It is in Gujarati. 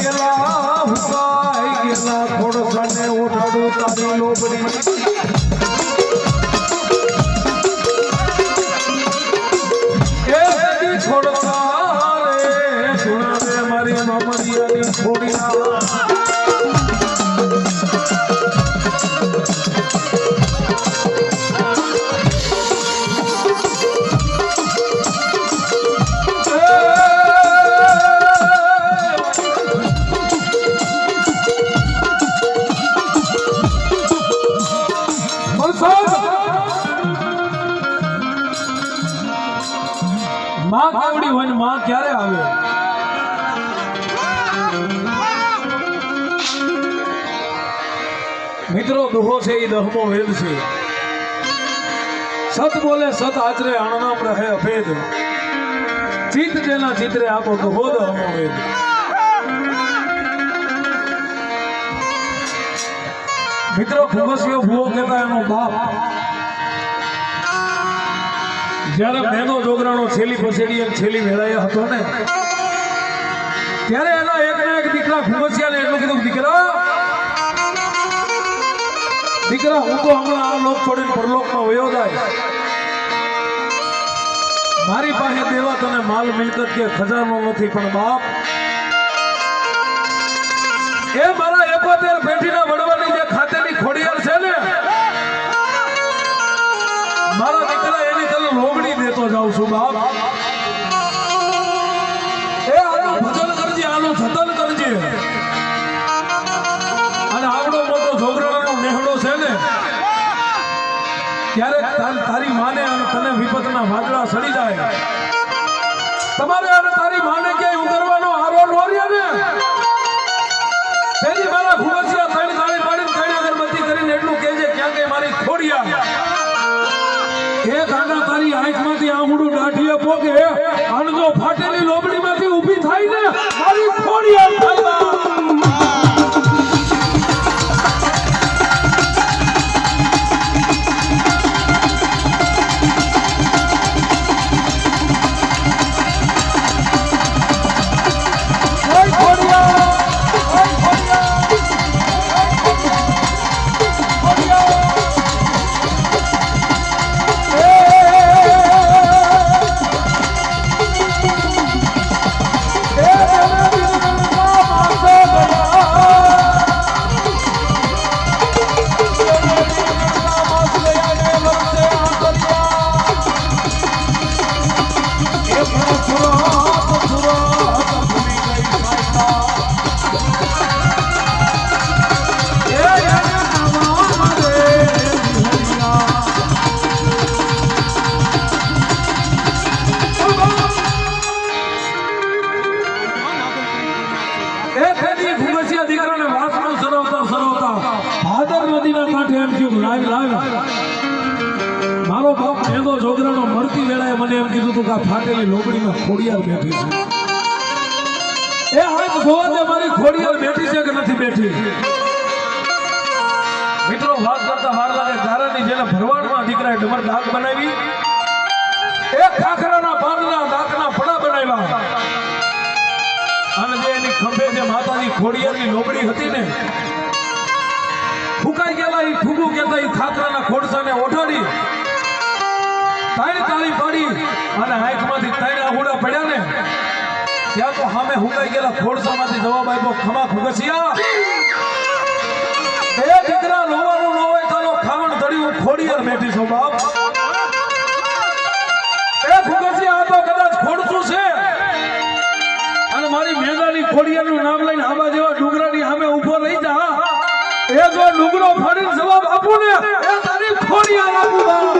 ગયેલા હુકાઈ ગયેલા ખોડસાને ઉઠાડું તારી લોબડી ક્યારે આવે? મિત્રો, દુહો છે એ દહમો વેદ છે. સત બોલે, સત આચરે, અણનામ રહે અભેદ. ચિત જેના ચિત્રે આપો, દુહો દહમો વેદ મિત્રો ફુગસિયો ભૂવો કહેતા એનો બાપ. જ્યારે મેનો જોગરાણો છેલ્લી પછેડી અને છેલ્લી વેળાએ હતો ને, ત્યારે એના એક ના એક દીકરા ફુગસિયાને એટલું કીધું દીકરા દીકરા, હું તો હમણાં આ લોક છોડીને પરલોકમાં વયો જાય. મારી પાસે દેવા તને માલ મિલકત કે ખજાનો નથી, પણ બાપ, એ મારા એકોતેર પેઢીના વડવાની દેતો છું બાપ એ આનું ભજન કરજે, આનું જતન કરજે. અને આવડો મોટો છોકરાનો નેહડો છે ને, ત્યારે તાર- માને અને તને વિપતના વાદળા સડી જાય. તમારે અને તારી માને ક્યાંય ઉતરવાનો આરો નો ને? તેની મારા ફુગસિયા એ ગાંડા તારી આંખમાંથી આમડું દાઢીએ પોકે. અણગો ફાટેલી લોબડીમાંથી ઊભી થાય ને મારી ખોડિયા એ ફેરી ફુગસિયા દીકરાને વાસણો સરવતા સરવતા. ભાદર નદીના કાંઠે એમ થયું લાવ લાવ. મારો બાપ એનો છોકરાનો મરતી વેળાએ મને એમ કીધું હતું કે આ ફાટેલી લોબડીમાં ખોડિયાર બેઠી છે. એ હાથ જોવા તે મારી ખોડિયાર બેઠી છે કે નથી બેઠી? મિત્રો, વાત કરતા વાર લાગે ગારાની જેને ભરવાડમાં દીકરાએ ડમર ડાક બનાવી એક ખાખરાના પાંદડા ડાકના પડા બનાવ્યા. ખંભે જે માતાની ખોડિયાની લોબડી હતી ને, ફૂકાઈ ગયેલા એ ફૂગુ કહેતા એ ખાખરાના ખોડસાને ઓઢાડી તાળી તાળી પાડી અને આંખમાંથી ત્રણ આહુડા પડ્યા ને, ત્યાં તો સામે હુકાઈ ગયેલા ખોડસામાંથી જવાબ આપ્યો, ખમા ખુગસિયા. એ દીકરા લોવાનું ન હોય તારો ખાવણ ધડ્યું ખોડિયાર બેઠી છો બાપ ખોડિયાનું નામ લઈને આબા જેવા ડુંગરાની સામે ઊભો રહી જા. એ જો ડુંગરો ફાડીને જવાબ આપું ને, એ તારી ખોડિયા આપું